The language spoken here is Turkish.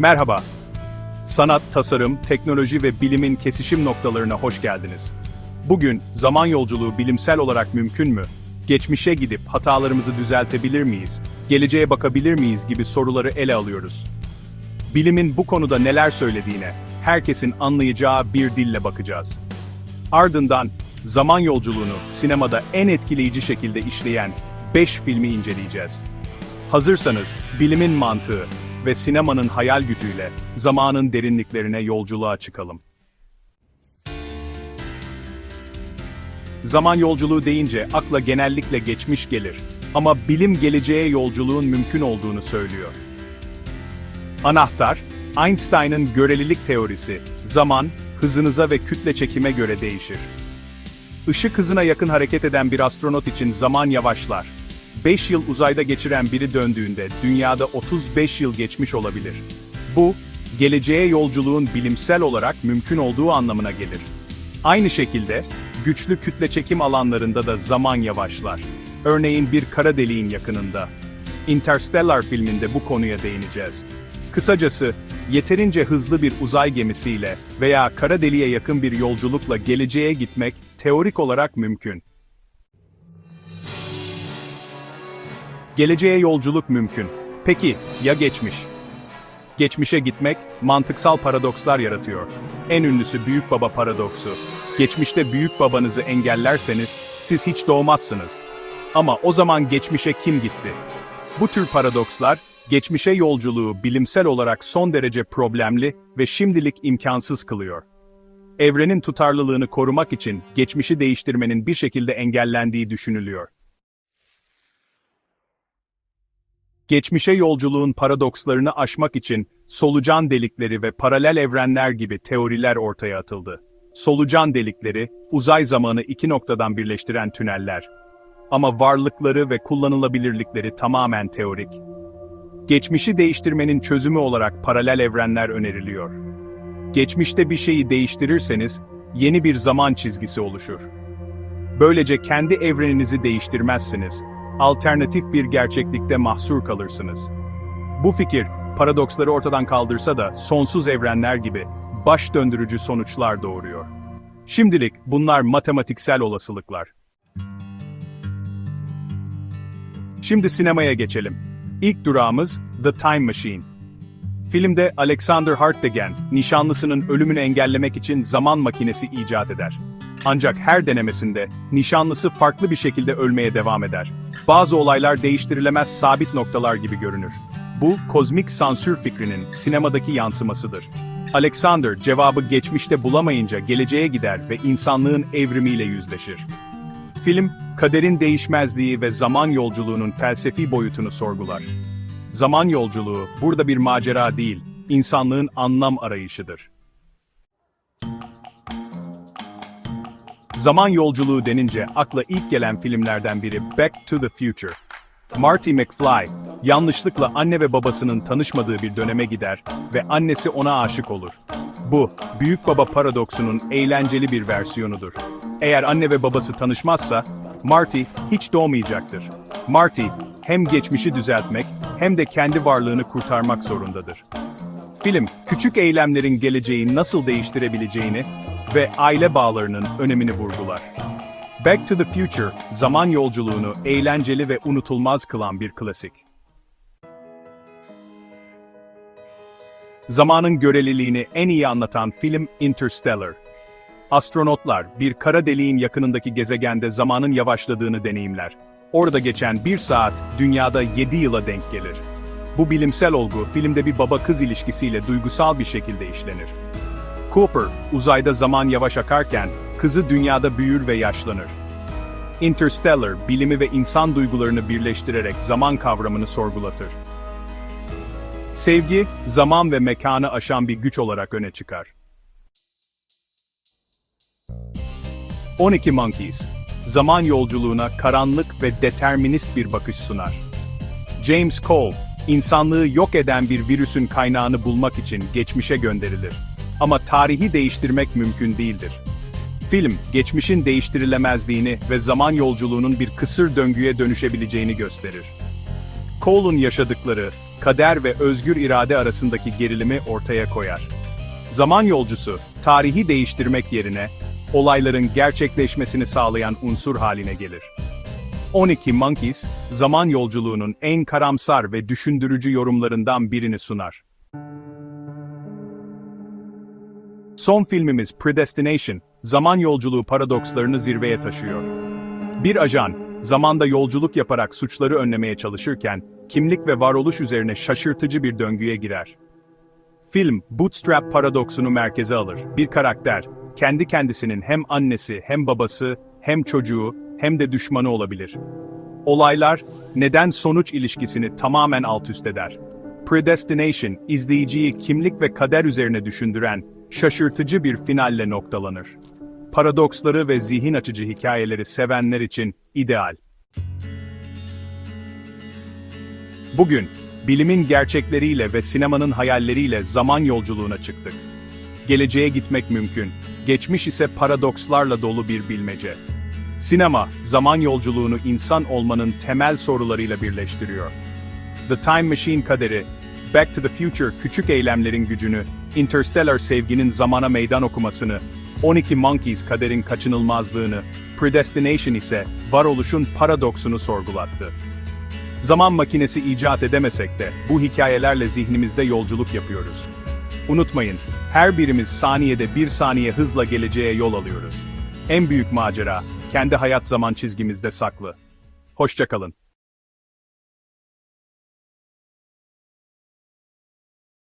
Merhaba. Sanat, tasarım, teknoloji ve bilimin kesişim noktalarına hoş geldiniz. Bugün zaman yolculuğu bilimsel olarak mümkün mü? Geçmişe gidip hatalarımızı düzeltebilir miyiz? Geleceğe bakabilir miyiz gibi soruları ele alıyoruz. Bilimin bu konuda neler söylediğine, herkesin anlayacağı bir dille bakacağız. Ardından zaman yolculuğunu sinemada en etkileyici şekilde işleyen 5 filmi inceleyeceğiz. Hazırsanız bilimin mantığı ve sinemanın hayal gücüyle zamanın derinliklerine yolculuğa çıkalım. Zaman yolculuğu deyince akla genellikle geçmiş gelir ama bilim geleceğe yolculuğun mümkün olduğunu söylüyor. Anahtar, Einstein'ın görelilik teorisi, zaman, hızınıza ve kütle çekime göre değişir. Işık hızına yakın hareket eden bir astronot için zaman yavaşlar. 5 yıl uzayda geçiren biri döndüğünde dünyada 35 yıl geçmiş olabilir. Bu, geleceğe yolculuğun bilimsel olarak mümkün olduğu anlamına gelir. Aynı şekilde, güçlü kütle çekim alanlarında da zaman yavaşlar. Örneğin bir kara deliğin yakınında. Interstellar filminde bu konuya değineceğiz. Kısacası, yeterince hızlı bir uzay gemisiyle veya kara deliğe yakın bir yolculukla geleceğe gitmek teorik olarak mümkün. Geleceğe yolculuk mümkün. Peki, ya geçmiş? Geçmişe gitmek, mantıksal paradokslar yaratıyor. En ünlüsü Büyük Baba paradoksu. Geçmişte büyük babanızı engellerseniz, siz hiç doğmazsınız. Ama o zaman geçmişe kim gitti? Bu tür paradokslar, geçmişe yolculuğu bilimsel olarak son derece problemli ve şimdilik imkansız kılıyor. Evrenin tutarlılığını korumak için geçmişi değiştirmenin bir şekilde engellendiği düşünülüyor. Geçmişe yolculuğun paradokslarını aşmak için solucan delikleri ve paralel evrenler gibi teoriler ortaya atıldı. Solucan delikleri, uzay zamanı iki noktadan birleştiren tüneller. Ama varlıkları ve kullanılabilirlikleri tamamen teorik. Geçmişi değiştirmenin çözümü olarak paralel evrenler öneriliyor. Geçmişte bir şeyi değiştirirseniz, yeni bir zaman çizgisi oluşur. Böylece kendi evreninizi değiştirmezsiniz, alternatif bir gerçeklikte mahsur kalırsınız. Bu fikir, paradoksları ortadan kaldırsa da sonsuz evrenler gibi baş döndürücü sonuçlar doğuruyor. Şimdilik bunlar matematiksel olasılıklar. Şimdi sinemaya geçelim. İlk durağımız The Time Machine. Filmde Alexander Hartdegen, nişanlısının ölümünü engellemek için zaman makinesi icat eder. Ancak her denemesinde, nişanlısı farklı bir şekilde ölmeye devam eder. Bazı olaylar değiştirilemez sabit noktalar gibi görünür. Bu, kozmik sansür fikrinin sinemadaki yansımasıdır. Alexander cevabı geçmişte bulamayınca geleceğe gider ve insanlığın evrimiyle yüzleşir. Film, kaderin değişmezliği ve zaman yolculuğunun felsefi boyutunu sorgular. Zaman yolculuğu burada bir macera değil, insanlığın anlam arayışıdır. Zaman yolculuğu denince akla ilk gelen filmlerden biri Back to the Future. Marty McFly, yanlışlıkla anne ve babasının tanışmadığı bir döneme gider ve annesi ona aşık olur. Bu, büyük baba paradoksunun eğlenceli bir versiyonudur. Eğer anne ve babası tanışmazsa, Marty hiç doğmayacaktır. Marty, hem geçmişi düzeltmek hem de kendi varlığını kurtarmak zorundadır. Film, küçük eylemlerin geleceği nasıl değiştirebileceğini ve aile bağlarının önemini vurgular. Back to the Future, zaman yolculuğunu eğlenceli ve unutulmaz kılan bir klasik. Zamanın göreliliğini en iyi anlatan film Interstellar. Astronotlar, bir kara deliğin yakınındaki gezegende zamanın yavaşladığını deneyimler. Orada geçen bir saat, dünyada 7 yıla denk gelir. Bu bilimsel olgu, filmde bir baba-kız ilişkisiyle duygusal bir şekilde işlenir. Cooper, uzayda zaman yavaş akarken, kızı dünyada büyür ve yaşlanır. Interstellar, bilimi ve insan duygularını birleştirerek zaman kavramını sorgulatır. Sevgi, zaman ve mekanı aşan bir güç olarak öne çıkar. 12 Monkeys, zaman yolculuğuna karanlık ve determinist bir bakış sunar. James Cole, insanlığı yok eden bir virüsün kaynağını bulmak için geçmişe gönderilir. Ama tarihi değiştirmek mümkün değildir. Film, geçmişin değiştirilemezliğini ve zaman yolculuğunun bir kısır döngüye dönüşebileceğini gösterir. Cole'un yaşadıkları, kader ve özgür irade arasındaki gerilimi ortaya koyar. Zaman yolcusu, tarihi değiştirmek yerine, olayların gerçekleşmesini sağlayan unsur haline gelir. 12 Monkeys, zaman yolculuğunun en karamsar ve düşündürücü yorumlarından birini sunar. Son filmimiz Predestination, zaman yolculuğu paradokslarını zirveye taşıyor. Bir ajan, zamanda yolculuk yaparak suçları önlemeye çalışırken, kimlik ve varoluş üzerine şaşırtıcı bir döngüye girer. Film, bootstrap paradoksunu merkeze alır. Bir karakter, kendi kendisinin hem annesi, hem babası, hem çocuğu, hem de düşmanı olabilir. Olaylar, neden-sonuç ilişkisini tamamen alt üst eder. Predestination, izleyiciyi kimlik ve kader üzerine düşündüren, şaşırtıcı bir finalle noktalanır. Paradoksları ve zihin açıcı hikayeleri sevenler için ideal. Bugün, bilimin gerçekleriyle ve sinemanın hayalleriyle zaman yolculuğuna çıktık. Geleceğe gitmek mümkün, geçmiş ise paradokslarla dolu bir bilmece. Sinema, zaman yolculuğunu insan olmanın temel sorularıyla birleştiriyor. The Time Machine kaderi, Back to the Future küçük eylemlerin gücünü, Interstellar sevginin zamana meydan okumasını, 12 Monkeys kaderin kaçınılmazlığını, Predestination ise varoluşun paradoksunu sorgulattı. Zaman makinesi icat edemesek de bu hikayelerle zihnimizde yolculuk yapıyoruz. Unutmayın, her birimiz saniyede bir saniye hızla geleceğe yol alıyoruz. En büyük macera, kendi hayat zaman çizgimizde saklı. Hoşçakalın.